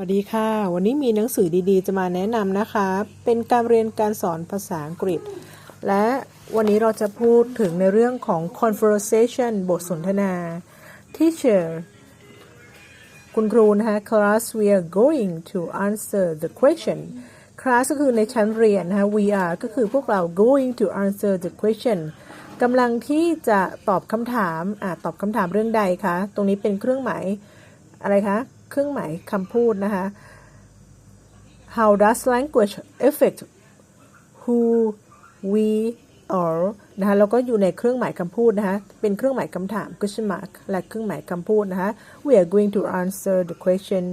วัสดีค่ะ วันนี้มีหนังสือดีๆ จะมาแนะนำนะคะ เป็นการเรียนการสอนภาษาอังกฤษ และวันนี้เราจะพูดถึงในเรื่องของ conversation บทสนทนา teacher คุณครูนะคะ class we are going to answer the question class ก็คือในชั้นเรียนนะคะ we are ก็คือพวกเรา going to answer the question กำลังที่จะตอบคำถามอ่าตอบคำถามเรื่องใดคะ ตรงนี้เป็นเครื่องหมายอะไรคะ เครื่องหมายคำพูดนะคะ How does language affect who we are นะคะแล้วก็อยู่ในเครื่องหมายคำพูดนะคะ เป็นเครื่องหมายคำถาม question mark และเครื่องหมายคำพูดนะคะ We are going to answer the question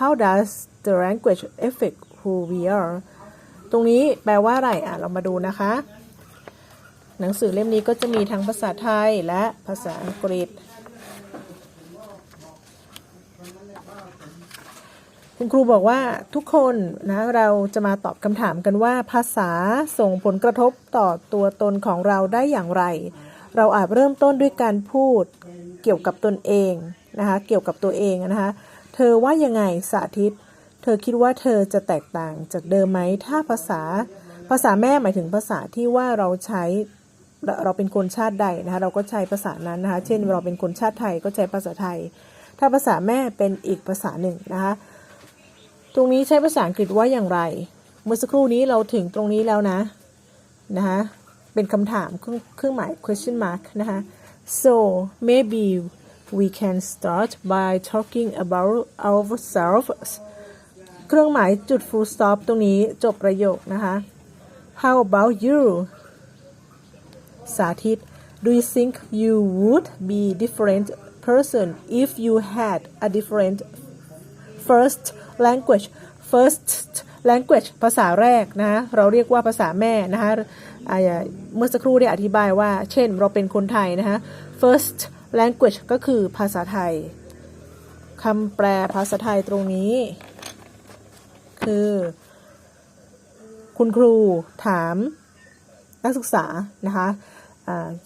How does the language affect who we are ตรงนี้แปลว่าอะไรอะเรามาดูนะคะ หนังสือเล่มนี้ก็จะมีทั้งภาษาไทยและภาษาอังกฤษ คุณครูบอกว่าทุกคนนะเราจะมาตอบคำถามกันว่า ภาษาส่งผลกระทบต่อตัวตนของเราได้อย่างไร เราอาจเริ่มต้นด้วยการพูดเกี่ยวกับตนเองนะคะเกี่ยวกับตัวเองนะคะเธอว่ายังไงสาธิต เธอคิดว่าเธอจะแตกต่างจากเดิมไหมถ้าภาษาภาษาแม่หมายถึงภาษาที่ว่าเราใช้เราเป็นคนชาติใดนะคะเราก็ใช้ภาษานั้นนะคะเช่นเราเป็นคนชาติไทยก็ใช้ภาษาไทย ถ้าภาษาแม่เป็นอีกภาษาหนึ่งนะคะ ตรงนี้ใช้ภาษาอังกฤษว่าอย่างไร เมื่อสักครู่นี้เราถึงตรงนี้แล้วนะนะคะเป็นคำถามเครื่องเครื่องหมาย question mark นะคะ so maybe we can start by talking about ourselves เครื่องหมายจุด full stop ตรงนี้จบประโยคนะคะ how about you สาธิต do you think you would be different person if you had a different first language first language ภาษาแรกนะเราเรียกว่าภาษาแม่นะคะเมื่อสักครู่ได้อธิบายว่า เช่นเราเป็นคนไทยนะคะ first language ก็คือภาษาไทยคำแปลภาษาไทยตรงนี้ คือ คุณครูถามนักศึกษานะคะ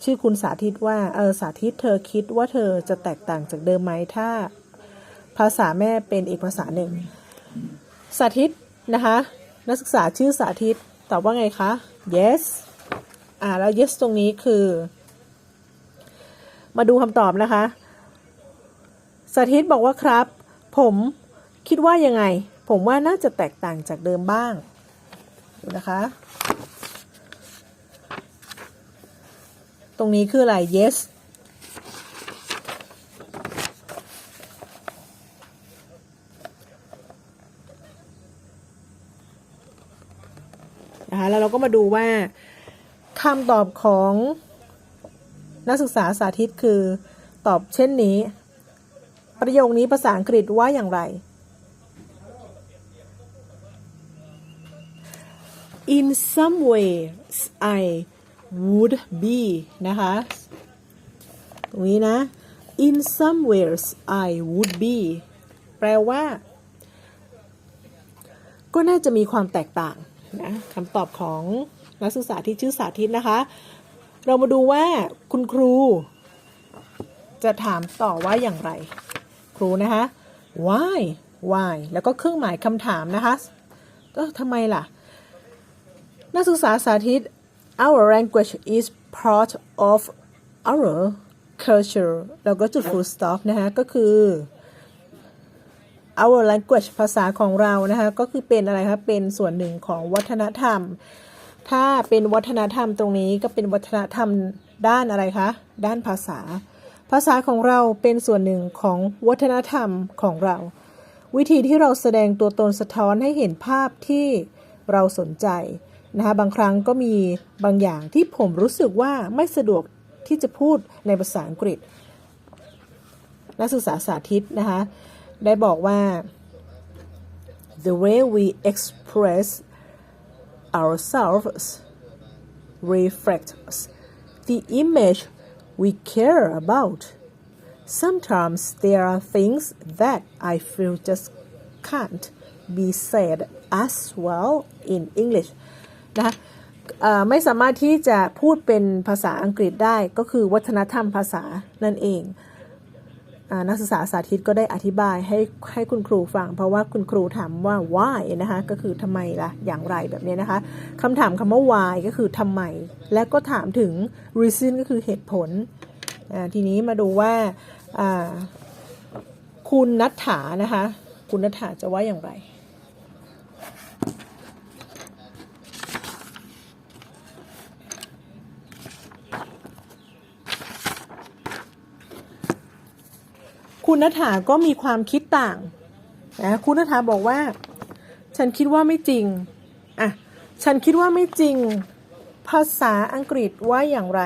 ชื่อคุณสาธิตว่าเออสาธิตเธอคิดว่าเธอจะแตกต่างจากเดิมไหมถ้าภาษาแม่เป็นอีกภาษาหนึ่ง สาธิตนะคะ นักศึกษาชื่อสาธิตตอบว่าไงคะ yes อ่าแล้ว yes ตรงนี้คือ มาดูคำตอบนะคะ สาธิตบอกว่าครับ ผมคิดว่ายังไง ผมว่าน่าจะแตกต่างจากเดิมบ้าง ดูนะคะ ตรงนี้คืออะไร yes นะคะ แล้วเราก็มาดูว่าคำตอบของนักศึกษาสาธิตคือตอบเช่นนี้ ประโยคนี้ภาษาอังกฤษว่าอย่างไร in some ways I would be นะคะ ตรงนี้นะ in some ways I would be แปลว่า ก็น่าจะมีความแตกต่าง นะคำตอบของนักศึกษาที่ชื่อสาธิตนะคะ เรามาดูว่าคุณครู จะถามต่อว่าอย่างไร ครูนะคะ why why แล้วก็เครื่องหมายคำถามนะคะเออทำไมล่ะ นักศึกษาสาธิต our language is part of our culture แล้วก็จุด full stop นะคะก็คือ our language ภาษาของเรานะคะ ก็คือเป็นอะไรคะ เป็นส่วนหนึ่งของวัฒนธรรม ถ้าเป็นวัฒนธรรมตรงนี้ก็เป็นวัฒนธรรมด้านอะไรคะ ด้านภาษา ภาษาของเราเป็นส่วนหนึ่งของวัฒนธรรมของเรา วิธีที่เราแสดงตัวตนสะท้อนให้เห็นภาพที่เราสนใจนะคะบางครั้งก็มีบางอย่างที่ผมรู้สึกว่าไม่สะดวกที่จะพูดในภาษาอังกฤษ นักศึกษาสาธิตนะคะ ได้บอกว่า the way we express ourselves reflects the image we care about. Sometimes there are things that I feel just can't be said as well in English นะคะเอ่อไม่สามารถที่จะพูดเป็นภาษาอังกฤษได้ก็คือวัฒนธรรมภาษานั่นเอง อ่า นักศึกษาสาธิตก็ได้อธิบายให้ให้คุณครูฟัง เพราะว่าคุณครูถามว่า why นะคะก็คือทำไมล่ะอย่างไรแบบนี้นะคะคำถามคำว่า why ก็คือทำไม และก็ถามถึง reason ก็คือเหตุผลทีนี้มาดูว่าคุณนัฐถานะคะ คุณนัฐถาจะว่าอย่างไร คุณนัฐาก็มีความคิดต่างนะคุณนัฐาบอกว่า ฉันคิดว่าไม่จริงอะฉันคิดว่าไม่จริง ภาษาอังกฤษว่าอย่างไร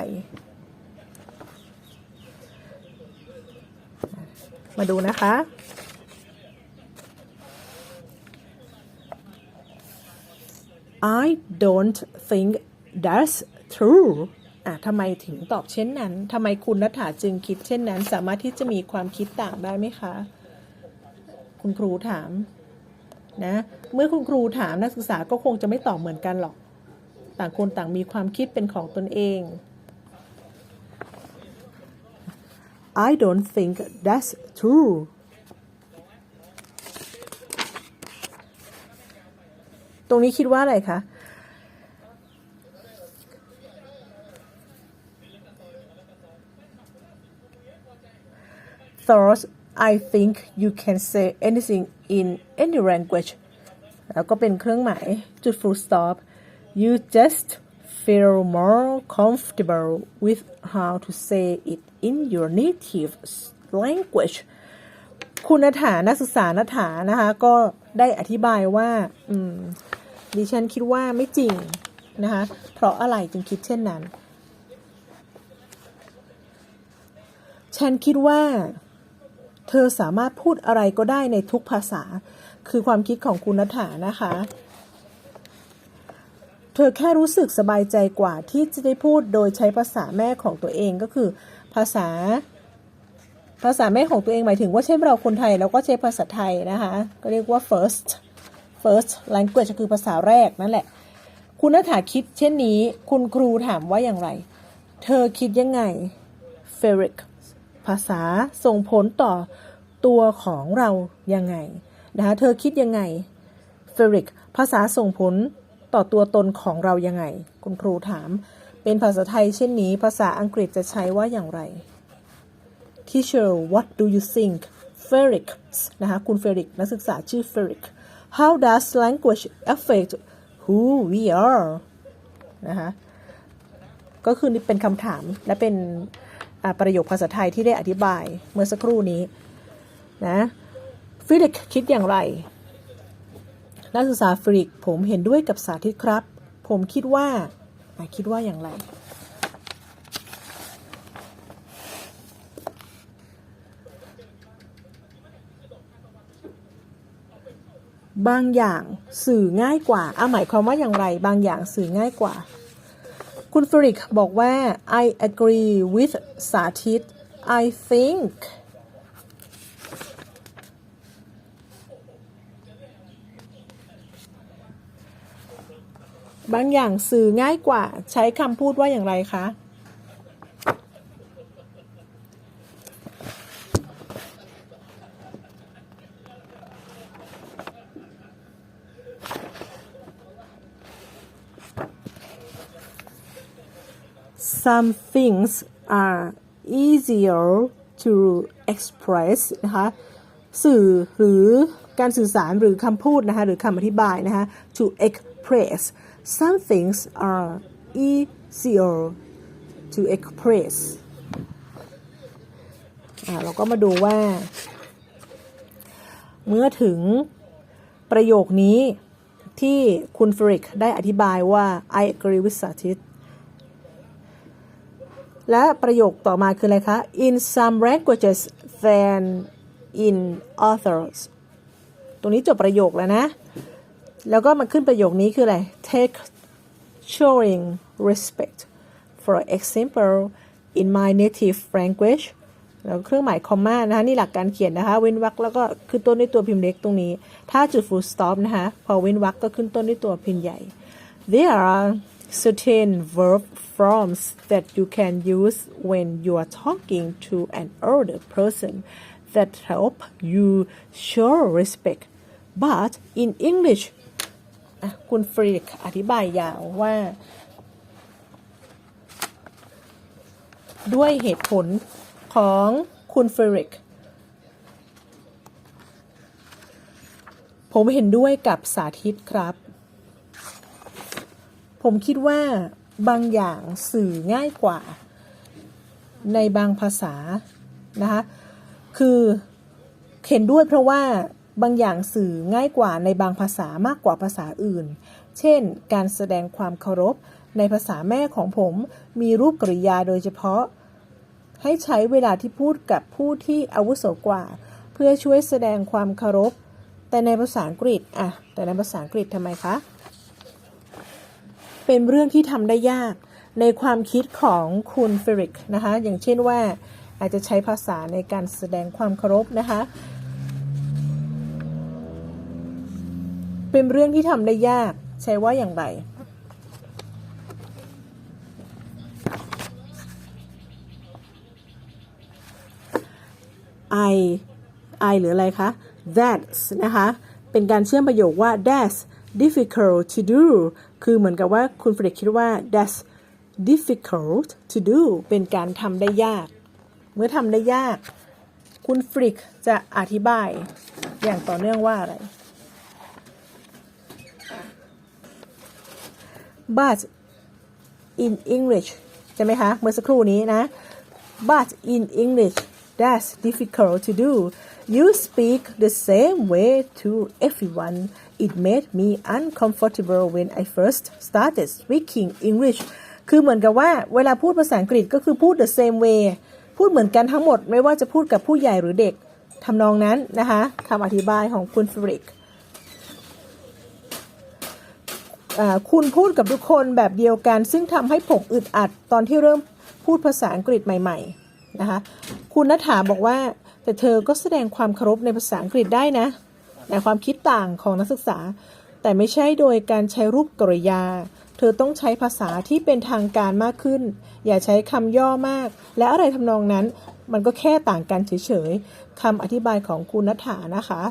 มาดูนะคะ I don't think that's true อะทำไมถึงตอบเช่นนั้นทำไมคุณนัฐาจึงคิดเช่นนั้น สามารถที่จะมีความคิดต่างได้ไหมคะ คุณครูถามนะเมื่อคุณครูถามนักศึกษาก็คงจะไม่ตอบเหมือนกันหรอก ต่างคนต่างมีความคิดเป็นของตนเอง I don't think that's true ตรงนี้คิดว่าอะไรคะ Third I think you can say anything in any language แล้วก็เป็นเครื่องหมายจุด full stop you just feel more comfortable with how to say it in your native language คุณนัฐานักศึกษานัฐานะคะ ก็ได้อธิบายว่าอืมดิฉันคิดว่าไม่จริงนะคะ เพราะอะไรจึงคิดเช่นนั้น ฉันคิดว่า อสามารถพูดอะไรก็ได้ในทุกภาษา คือความคิดของคุณนัฐานะคะ เธอแค่รู้สึกสบายใจกว่าที่จะได้พูดโดยใช้ภาษาแม่ของตัวเองก็คือ ภาษา ภาษาแม่ของตัวเองหมายถึงว่าเช่นเราคนไทยเราก็ใช้ภาษาไทยนะคะ ก็เรียกว่า first first language คือภาษาแรกนั่นแหละ คุณนัฐาคิดเช่นนี้ คุณครูถามว่าอย่างไร เธอคิดยังไง f e r i c ภาษาส่งผลต่อตัวของเรายังไงนะคะเธอคิดยังไง f e r i c ภาษาส่งผลต่อตัวตนของเรายังไง คุณครูถาม เป็นภาษาไทยเช่นนี้ ภาษาอังกฤษจะใช้ว่าอย่างไร Teacher what do you think Ferric นะคะคุณ Ferric นักศึกษาชื่อ Ferric How does language affect who we are นะคะก็คือนี่เป็นคำถามและเป็น ประโยคภาษาไทยที่ได้อธิบายเมื่อสักครู่นี้นะฟิลิกคิดอย่างไร นักศึกษาฟิลิกผมเห็นด้วยกับสาธิตครับ ผมคิดว่าคิดว่าอย่างไร บางอย่างสื่อง่ายกว่าอาหมายความว่าอย่างไร บางอย่างสื่อง่ายกว่า คุณฟริกบอกว่า I agree with สาธิต I think บางอย่างสื่อง่ายกว่าใช้คำพูดว่าอย่างไรคะ some things are easier to express นะคะสื่อหรือการสื่อสารหรือคำพูดนะคะหรือคำอธิบายนะคะ to express some things are easier to express อ่าเราก็มาดูว่า เมื่อถึงประโยคนี้ที่คุณฟริกได้อธิบายว่า I agree with สาธิต และประโยคต่อมาคืออะไรคะ in some languages than in others ตรงนี้จบประโยคแล้วนะ แล้วก็มาขึ้นประโยคนี้คืออะไร take showing respect for example in my native language แล้วเครื่องหมายคอมมานะคะนี่หลักการเขียนนะคะ เว้นวรรคแล้วก็ขึ้นต้นด้วยตัวพิมพ์เล็กตรงนี้ ถ้าจุด full stop นะคะ พอเว้นวรรคก็ขึ้นต้นด้วยตัวพิมพ์ใหญ่ there are certain verb forms that you can use when you are talking to an older person that help you show respect but in English คุณฟรีกอธิบายยาวว่า ด้วยเหตุผลของคุณเฟริกผมเห็นด้วยกับสาธิตครับ ผมคิดว่าบางอย่างสื่อง่ายกว่า ในบางภาษานะคะคือเห็นด้วยเพราะว่าบางอย่างสื่อง่ายกว่าในบางภาษามากกว่าภาษาอื่น เช่น การแสดงความเคารพ ในภาษาแม่ของผมมีรูปกริยาโดยเฉพาะ ให้ใช้เวลาที่พูดกับผู้ที่อาวุโสกว่า เพื่อช่วยแสดงความเคารพ แต่ในภาษาอังกฤษอะแต่ในภาษาอังกฤษทำไมคะ เป็นเรื่องที่ทำได้ยากในความคิดของคุณเฟริกนะคะ อย่างเช่นว่าอาจจะใช้ภาษาในการแสดงความเคารพนะคะ เป็นเรื่องที่ทำได้ยากใช้ว่าอย่างไร I I หรืออะไรคะ that's นะคะ เป็นการเชื่อมประโยคว่า that's difficult to do คือเหมือนกับว่าคุณเฟรดคิดว่า that's difficult to do เป็นการทำได้ยาก เมื่อทำได้ยาก คุณฟริกจะอธิบายอย่างต่อเนื่องว่าอะไร but in English ใช่ไหมคะ เมื่อสักครู่นี้นะ but in English that's difficult to do you speak the same way to everyone it made me uncomfortable when I first started speaking English คือเหมือนกับว่าเวลาพูดภาษาอังกฤษก็คือพูด the same way พูดเหมือนกันทั้งหมด ไม่ว่าจะพูดกับผู้ใหญ่หรือเด็กทำนองนั้นนะคะคำอธิบายของคุณฟริกคุณพูดกับทุกคนแบบเดียวกัน ซึ่งทำให้ผมอึดอัดตอนที่เริ่มพูดภาษาอังกฤษใหม่ๆนะคะคุณนัฐาบอกว่า แต่เธอก็แสดงความเคารพในภาษาอังกฤษได้นะ ในความคิดต่างของนักศึกษา แต่ไม่ใช่โดยการใช้รูปกริยา เธอต้องใช้ภาษาที่เป็นทางการมากขึ้น อย่าใช้คำย่อมาก และอะไรทำนองนั้น มันก็แค่ต่างกันเฉยๆคำอธิบายของคุณนัฐานะคะ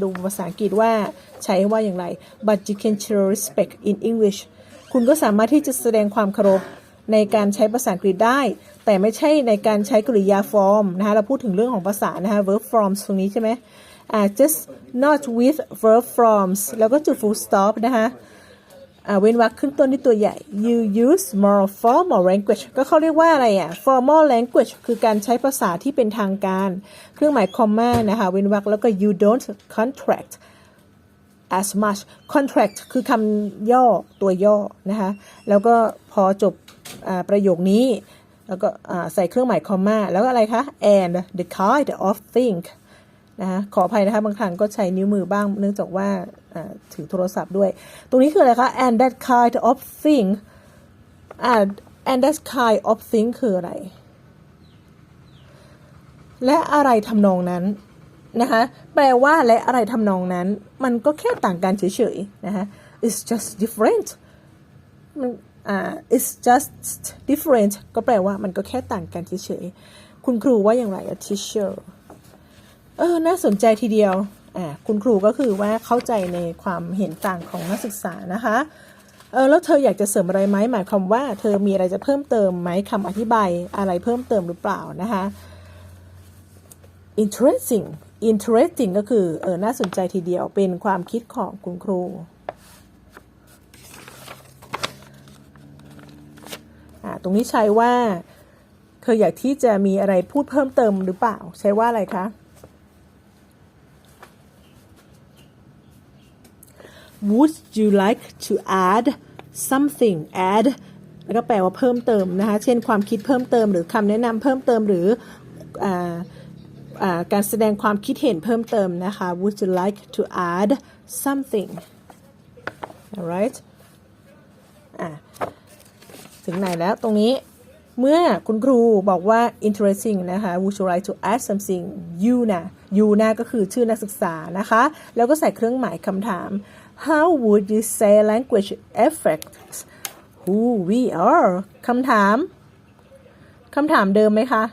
ดูภาษาอังกฤษว่าใช้ว่าอย่างไร but you can show respect in English คุณก็สามารถที่จะแสดงความเคารพในการใช้ภาษาอังกฤษได้ แต่ไม่ใช่ในการใช้กริยา form นะคะเราพูดถึงเรื่องของภาษานะคะ verb forms ตรงนี้ใช่ไหม just not with verb forms แล้วก็จุด full stop นะคะเว้นวรรคขึ้นต้นด้วยตัวใหญ่ you use more formal language ก็เขาเรียกว่าอะไรอะ formal language คือการใช้ภาษาที่เป็นทางการ เครื่องหมาย comma นะคะ เว้นวรรคแล้วก็ you don't contract as much contract คือคำย่อตัวย่อนะคะ แล้วก็พอจบอประโยคนี้ แล้วก็ใส่เครื่องหมายคอมมาแล้วก็อะไรคะ and the kind of thing นะคะขออภัยนะคะบางครั้งก็ใช้นิ้วมือบ้างเนื่องจากว่าถือโทรศัพท์ด้วย ตรงนี้คืออะไรคะ and that kind of thing and that kind of thing คืออะไร และอะไรทำนองนั้นนะคะแปลว่าและอะไรทำนองนั้น มันก็แค่ต่างกันเฉยๆนะคะ it's just different มันอ่า it's just different ก็แปลว่ามันก็แค่ต่างกันเฉยๆคุณครูว่าอย่างไรอะ teacher เออ น่าสนใจทีเดียว อ่า คุณครูก็คือว่าเข้าใจในความเห็นต่างของนักศึกษานะคะ เออ แล้วเธออยากจะเสริมอะไรไหม หมายความว่าเธอมีอะไรจะเพิ่มเติมไหมคำอธิบายอะไรเพิ่มเติมหรือเปล่านะคะ interesting interesting ก็คือ เออ น่าสนใจทีเดียว เป็นความคิดของคุณครู อ่า ตรงนี้ใช้ว่า เธออยากที่จะมีอะไรพูดเพิ่มเติมหรือเปล่า ใช้ว่าอะไรคะ Would you like to add something add แล้วก็แปลว่าเพิ่มเติมนะคะ เช่นความคิดเพิ่มเติมหรือคำแนะนำเพิ่มเติมหรืออาการแสดงความคิดเห็นเพิ่มเติมนะคะ Would you like to add something alright ถึงไหนแล้วตรงนี้เมื่อคุณครูบอกว่า interesting นะคะ Would you like to add something you นะ you นะก็คือชื่อนักศึกษานะคะ แล้วก็ใส่เครื่องหมายคำถาม How would you say language affects who we are คำถาม คำถามเดิมไหมคะ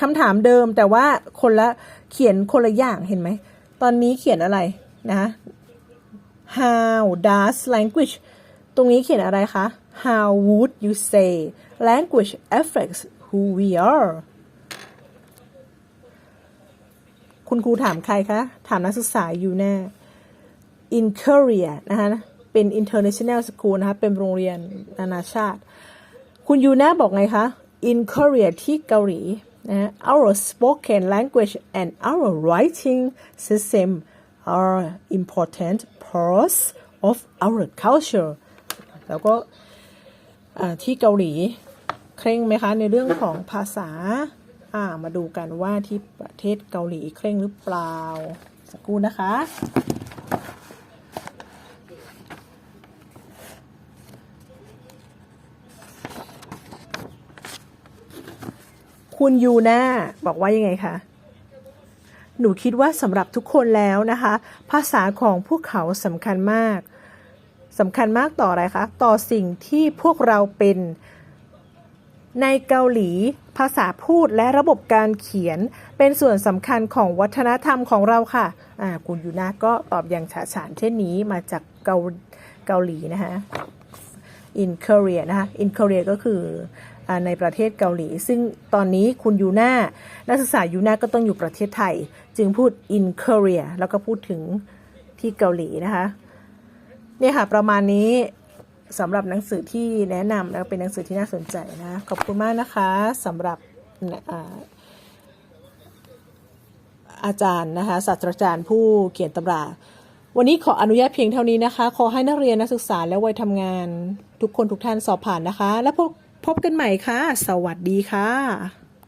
คำถามเดิมแต่ว่าคนละเขียนคนละอย่างเห็นไหม ตอนนี้เขียนอะไรนะ how does language ตรงนี้เขียนอะไรคะ how would you say language affects who we are คุณครูถามใครคะ ถามนักศึกษาอยู่แน่ in Korea นะคะเป็น international school นะคะเป็นโรงเรียนนานาชาติ คุณยูน่าบอกไงคะ in Korea ที่เกาหลีนะ our spoken language and our writing system are important parts of our culture แล้วก็ที่เกาหลีเคร่งไหมคะในเรื่องของภาษาอ่ามาดูกันว่าที่ประเทศเกาหลีเคร่งหรือเปล่า สักครู่นะคะ คุณยูน่าบอกว่ายังไงคะหนูคิดว่าสำหรับทุกคนแล้วนะคะ ภาษาของพวกเขาสำคัญมากสำคัญมากต่ออะไรคะ ต่อสิ่งที่พวกเราเป็น ในเกาหลี ภาษาพูดและระบบการเขียนเป็นส่วนสำคัญของวัฒนธรรมของเราค่ะอ่าคุณยูนาก็ตอบอย่างฉาฉานเช่นนี้มาจากเกาเกาหลีนะคะ in Korea นะคะ in Korea ก็คือ ในประเทศเกาหลี ซึ่งตอนนี้คุณยูน่านักศึกษายูน่าก็ต้องอยู่ประเทศไทย จึงพูด in Korea แล้วก็พูดถึงที่เกาหลีนะคะเนี่ยค่ะประมาณนี้สำหรับหนังสือที่แนะนำแล้วเป็นหนังสือที่น่าสนใจนะขอบคุณมากนะคะสำหรับอาจารย์นะคะศาสตราจารย์ผู้เขียนตำรา วันนี้ขออนุญาตเพียงเท่านี้นะคะ ขอให้นักเรียนนักศึกษาและวัยทำงาน ทุกคนทุกท่านสอบผ่านนะคะ แล้วพบ พบกันใหม่ค่ะ สวัสดีค่ะ